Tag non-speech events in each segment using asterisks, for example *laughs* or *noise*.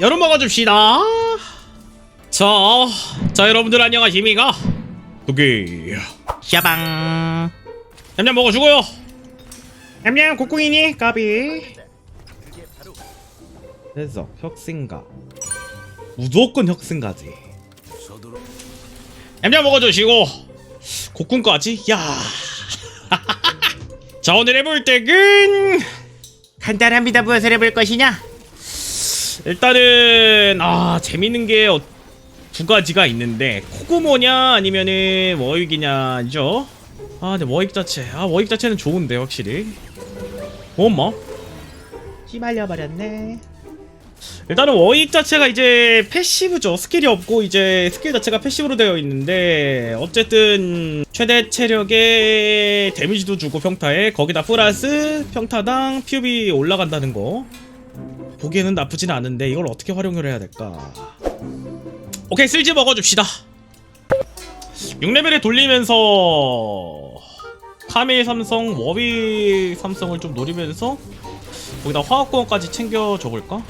여름 먹어줍시다. 자, 자 여러분들 안녕하십니까? 도기 샤방 냠냠 먹어주고요. 냠냠 국궁이니 까비. 그래서 혁승가 무조건 혁승가지. 냠냠 먹어주시고 국궁까지. 야. *laughs* 자 오늘 해볼 덱은 간단합니다 무엇을 해볼 것이냐 일단은 아 재밌는 게 두 가지가 있는데 코고모냐 아니면은 워익이냐죠. 아 근데 워익 자체 아 워익 자체는 좋은데 확실히. 엄마 씨발려버렸네 일단은 워익 자체가 이제 패시브죠. 스킬이 없고 이제 스킬 자체가 패시브로 되어 있는데 어쨌든 최대 체력에 데미지도 주고 평타에 거기다 플러스 평타당 피업이 올라간다는 거 보기에는 나쁘진 않은데 이걸 어떻게 활용을 해야 될까? 오케이 쓸지 먹어줍시다. 6레벨에 돌리면서 카밀 삼성, 워비 삼성을 좀 노리면서 거기다 화학공원까지 챙겨 줘 볼까?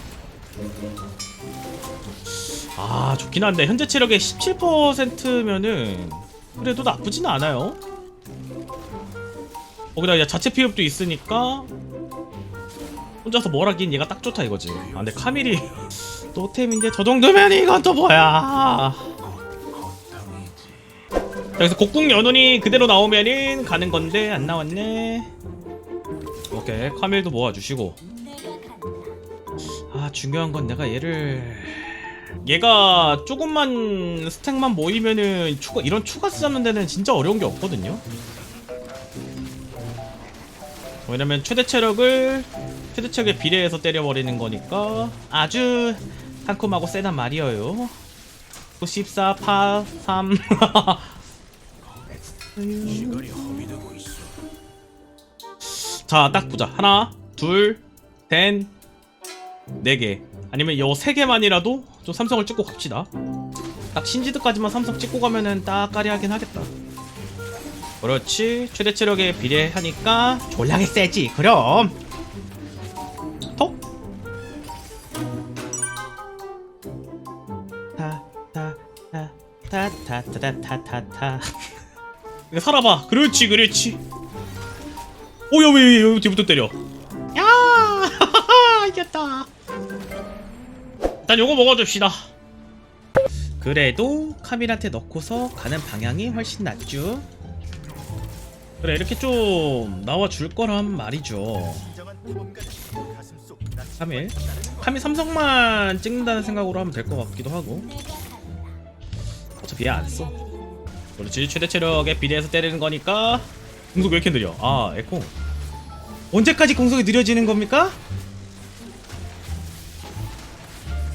아 좋긴 한데 현재 체력의 17%면은 그래도 나쁘진 않아요. 거기다 자체 피업도 있으니까 혼자서 뭘 하긴 얘가 딱 좋다 이거지. 아 근데 카밀이 *laughs* 노템인데 저 정도면 이건 또 뭐야? 여기서 곡궁 연운이 그대로 나오면은 가는 건데 안 나왔네. 오케이 카밀도 모아주시고 아 중요한 건 내가 얘를 얘가 조금만 스택만 모이면은 추가 이런 추가스 잡는 데는 진짜 어려운 게 없거든요. 왜냐면 최대 체력을 체력에 비례해서 때려버리는 거니까 아주 상큼하고 세단 말이에요. 94, 8, 3. 자, 딱 보자. 하나, 둘, 셋, 네 개. 아니면 요 세 개만이라도 좀 삼성을 찍고 갑시다. 딱 신지드까지만 삼성 찍고 가면은 딱 까리하긴 하겠다. 그렇지. 최대 체력에 비례하니까 졸라게 세지. 그럼. 타타타타타타 이거 *laughs* 네, 살아봐. 그렇지 그렇지. 오야왜왜 왜, 왜, 뒤부터 때려. 야! *laughs* 이겼다. 일단 요거 먹어줍시다. 그래도 카밀한테 넣고서 가는 방향이 훨씬 낫죠. 그래 이렇게 좀 나와줄 거란 말이죠. 카밀. 카밀 삼성만 찍는다는 생각으로 하면 될 것 같기도 하고. 얘안 써. 그렇지 최대 체력에 비례해서 때리는 거니까 공속 왜 이렇게 느려? 아 에코. 언제까지 공속이 느려지는 겁니까?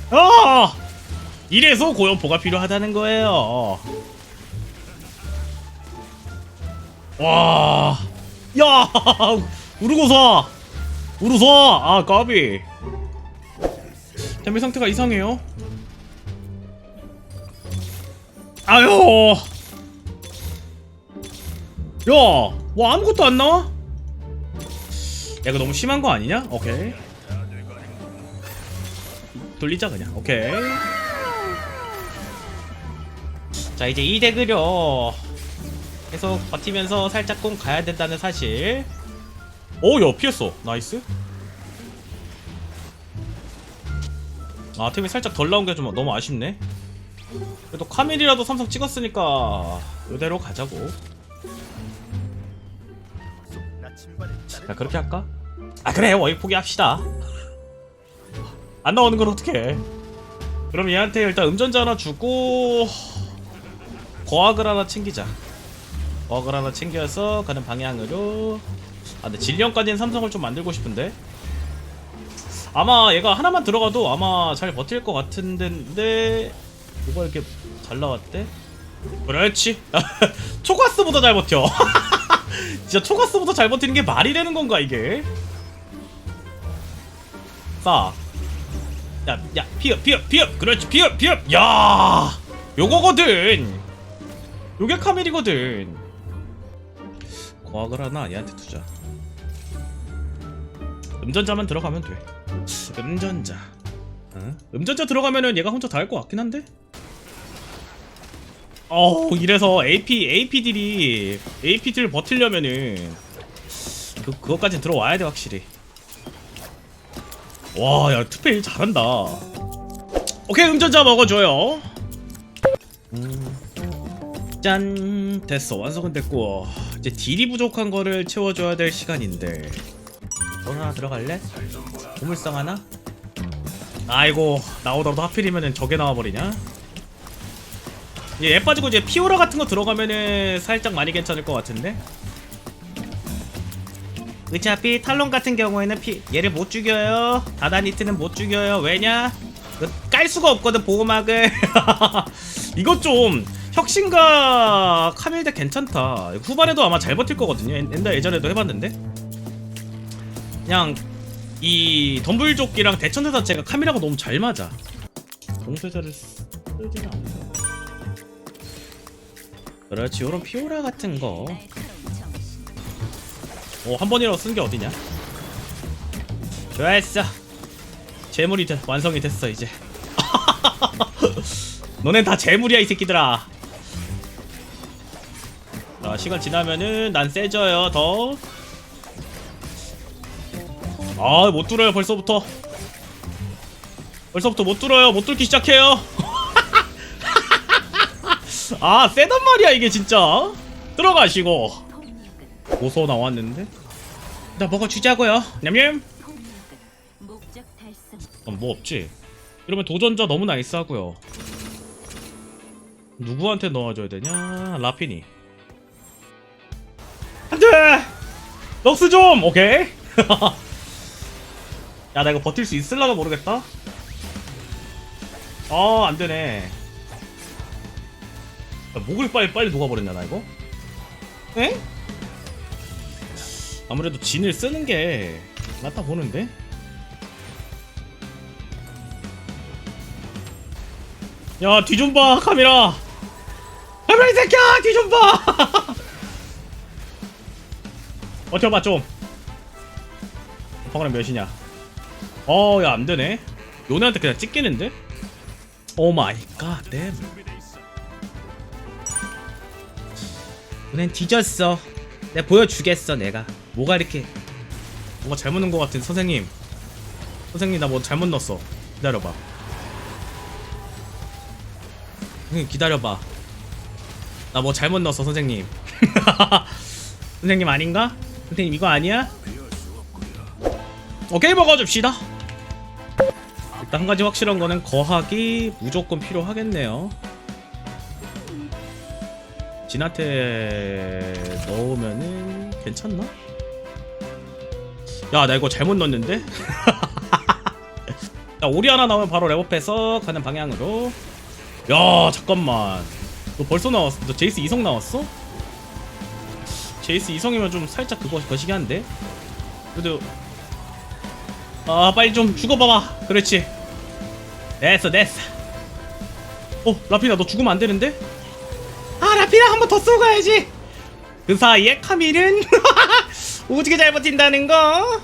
아! 이래서 고연포가 필요하다는 거예요. 와, 야, 우르고사, 우르사, 아 까비. 템의 상태가 이상해요. 아유, 야, 와 아무것도 안 나와? 야 이거 너무 심한 거 아니냐? 오케이. 돌리자 그냥. 오케이. 자 이제 이 덱을요. 계속 버티면서 살짝 꼭 가야 된다는 사실. 오야 피했어. 나이스. 아 템이 살짝 덜 나온 게 좀 너무 아쉽네 그래도 카밀이라도 삼성 찍었으니까 이대로 가자고. 자 그렇게 할까? 아 그래 워익 포기합시다. 안 나오는 건 어떡해. 그럼 얘한테 일단 음전자 하나 주고 거학을 하나 챙기자. 거학을 하나 챙겨서 가는 방향으로. 아 근데 질량까지는 삼성을 좀 만들고 싶은데. 아마 얘가 하나만 들어가도 아마 잘 버틸 것 같은데 뭐가 이렇게 잘 나왔대? 그렇지 *laughs* 초가스보다 잘 버텨 *laughs* 진짜 초가스보다 잘 버티는 게 말이 되는 건가 이게 자 야, 야, 피업, 피업, 피업, 그렇지, 피업, 피업, 야, 요거거든. 요게 카멜이거든. 과학을 하나 얘한테 두자. 음전자만 들어가면 돼. 음전자. 응? 음전자 들어가면은 얘가 혼자 다 할 것 같긴 한데? 어우 이래서 AP AP 딜이 AP 딜 버틸려면은 그 그것까지 들어와야 돼 확실히. 와야 투페일 잘한다. 오케이 음전자 먹어줘요. 음. 짠 됐어 완성은 됐고 이제 딜이 부족한 거를 채워줘야 될 시간인데. 너 하나 들어갈래? 보물상 하나? 아이고 나오더라도 하필이면은 저게 나와버리냐? 얘 빠지고 이제 피오라 같은 거 들어가면은 살짝 많이 괜찮을 것 같은데? 어차피 탈론 같은 경우에는 피, 얘를 못 죽여요 다다니트는 못 죽여요 왜냐? 그깔 수가 없거든 보호막을 *laughs* 이것 좀 혁신과 카밀대 괜찮다 후반에도 아마 잘 버틸 거거든요 옛- 옛날 예전에도 해봤는데 그냥 이 덤블조끼랑 대천대 자체가 카미라가 너무 잘 맞아. 동세자를 쓰지는 않아. 그렇지, 요런 피오라 같은 거. 어, 한 번이라도 쓴 게 어디냐? 좋았어. 재물이 되- 완성이 됐어, 이제. *laughs* 너넨 다 재물이야, 이 새끼들아. 자, 시간 지나면은 난 세져요, 더. 아, 못 뚫어요, 벌써부터. 벌써부터 못 뚫어요. 못 뚫기 시작해요. *laughs* 아, 세단 말이야, 이게 진짜. 들어가시고. 고소 나왔는데? 나 먹어 주자고요. 냠냠. 목적 달성. 어, 뭐 없지? 이러면 도전자 너무 나이스하고요. 누구한테 넣어줘야 되냐? 라피니. 안돼. 럭스 좀. 오케이. *laughs* 야, 나 이거 버틸 수 있을라나 모르겠다. 아, 안 되네. 야, 목을 빨리 빨리 녹아버렸냐 나 이거? 에? 아무래도 진을 쓰는 게 낫다 보는데. 야, 뒤 좀 봐, 카메라. 카메라 이 새끼야, 뒤 좀 봐. *laughs* 버텨봐 좀. 방어랑 몇이냐? 어, 야, 안 되네. 요네한테 그냥 찍기는데? 오 마이 갓, 댐. 너넨 뒤졌어. 내가 보여주겠어, 내가. 뭐가 이렇게 뭔가 잘못 넣은 것 같은 선생님. 선생님 나 뭐 잘못 넣었어. 기다려봐. 선생님 기다려봐. 나 뭐 잘못 넣었어, 선생님. *laughs* 선생님 아닌가? 선생님 이거 아니야? 오케이 먹어 줍시다. 한 가지 확실한 거는 거학이 무조건 필요하겠네요. 진한테 넣으면은 괜찮나? 야 나 이거 잘못 넣었는데? *laughs* 야 오리 하나 나오면 바로 레버패서 가는 방향으로 야 잠깐만 너 벌써 나왔어? 너 제이스 이성 나왔어? 제이스 이성이면 좀 살짝 그거 거시기 한데 그래도 아 빨리 좀 죽어봐봐 그렇지 됐어 됐어 어 라피나 너 죽으면 안 되는데? 아 라피나 한 번 더 쏘고 가야지 그 사이에 카밀은 *laughs* 오지게 잘 버틴다는 거.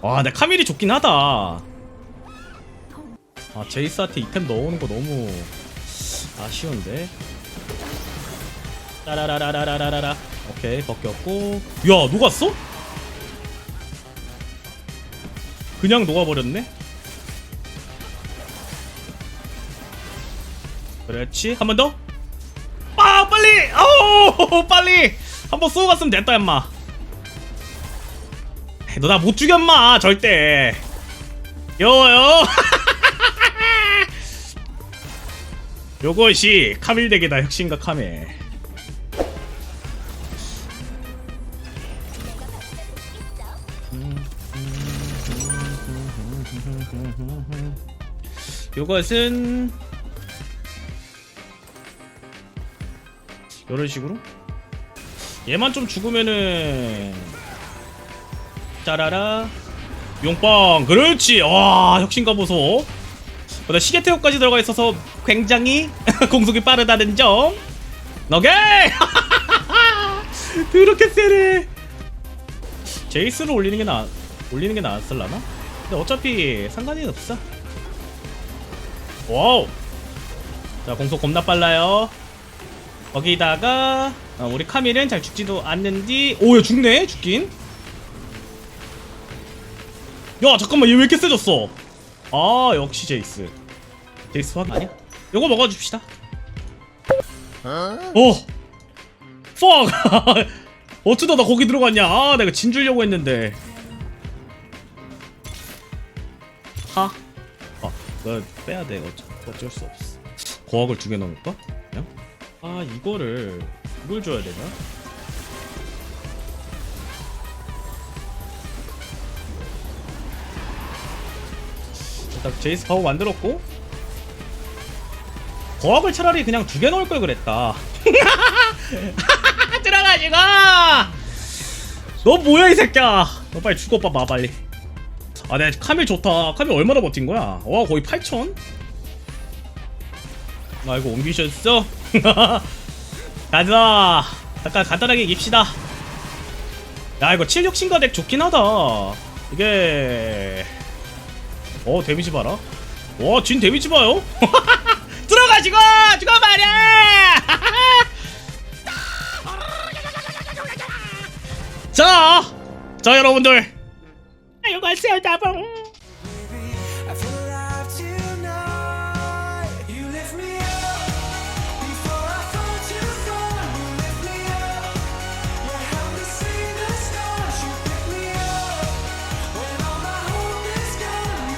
와, 근데 카밀이 좋긴 하다. 아, 제이스한테 이템 넣어오는 거 너무 아쉬운데. 따라라라라라라라. 오케이, 벗겼고. 야, 녹았어? 그냥 녹아버렸네? 그렇지. 한 번 더. 아, 빨리! 아우, 빨리! 한 번 쏘고 갔으면 됐다, 임마. 너 나 못 죽여, 임마. 절대. 요요. *laughs* 요것이 카밀덱이다, 혁신과 카밀. 요것은 이런 식으로? 얘만 좀 죽으면은 짜라라. 용빵. 그렇지. 와 혁신가 보소. 시계태우까지 들어가 있어서 굉장히 *laughs* 공속이 빠르다는 점. 오케이 그렇게 *laughs* 세네. 제이스를 올리는 게 나, 올리는 게 나았을라나? 근데 어차피 상관이 없어. 와우. 자 공속 겁나 빨라요 거기다가 어, 우리 카밀은 잘 죽지도 않는디 오야 죽네 죽긴 야 잠깐만 얘 왜 이렇게 세졌어 아 역시 제이스 제이스 확인 아니야? 요거 먹어줍시다 어 퍽! *laughs* 어쩌다 나 거기 들어갔냐 아 내가 진 주려고 했는데 하? 아, 너 빼야 돼. 어쩔, 어쩔 수 없어. 고학을 두 개 넣을까? 그냥? 아, 이거를 이걸 줘야 되나? 일단 제이스 파워 만들었고 거학을 차라리 그냥 두 개 넣을 걸 그랬다. *laughs* 들어가지고! 너 뭐야 이 새끼야! 너 빨리 죽어 봐봐 빨리. 아, 내 카밀 좋다. 카밀 얼마나 버틴 거야? 와, 거의 8천? 아, 이거 옮기셨어? *laughs* 가자. 잠깐 간단하게 이깁시다. 야, 이거 76신가 덱 좋긴 하다. 이게. 어, 데미지 봐라. 와, 진 데미지 봐요? *laughs* 들어가지고! 죽어 말이야! *laughs* 자! 자, 여러분들. 안녕하세요, 나봉.